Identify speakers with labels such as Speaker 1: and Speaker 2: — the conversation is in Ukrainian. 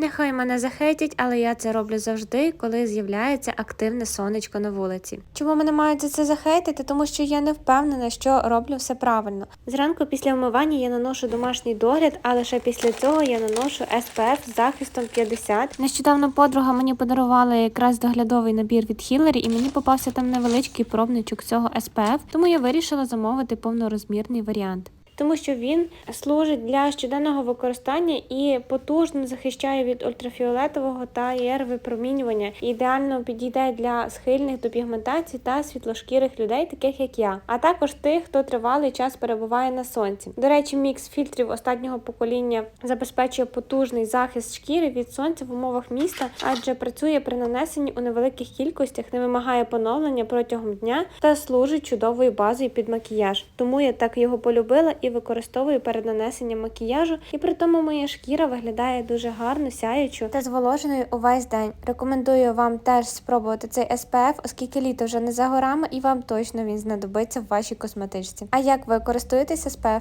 Speaker 1: Нехай мене захейтять, але я це роблю завжди, коли з'являється активне сонечко на вулиці. Чому мене мають за це захейтити? Тому що я не впевнена, що роблю все правильно. Зранку після вмивання я наношу домашній догляд, а лише після цього я наношу SPF з захистом 50. Нещодавно подруга мені подарувала якраз доглядовий набір від Хілері, і мені попався там невеличкий пробничок цього SPF, тому я вирішила замовити повнорозмірний варіант. Тому що він служить для щоденного використання і потужно захищає від ультрафіолетового та ЄР випромінювання. Ідеально підійде для схильних до пігментації та світлошкірих людей, таких як я, а також тих, хто тривалий час перебуває на сонці. До речі, мікс фільтрів останнього покоління забезпечує потужний захист шкіри від сонця в умовах міста, адже працює при нанесенні у невеликих кількостях, не вимагає поновлення протягом дня та служить чудовою базою під макіяж. Тому я так його полюбила використовую перед нанесенням макіяжу, і при тому моя шкіра виглядає дуже гарно, сяючу та зволоженою увесь день. Рекомендую вам теж спробувати цей SPF, оскільки літо вже не за горами, і вам точно він знадобиться в вашій косметичці. А як ви користуєтесь SPF?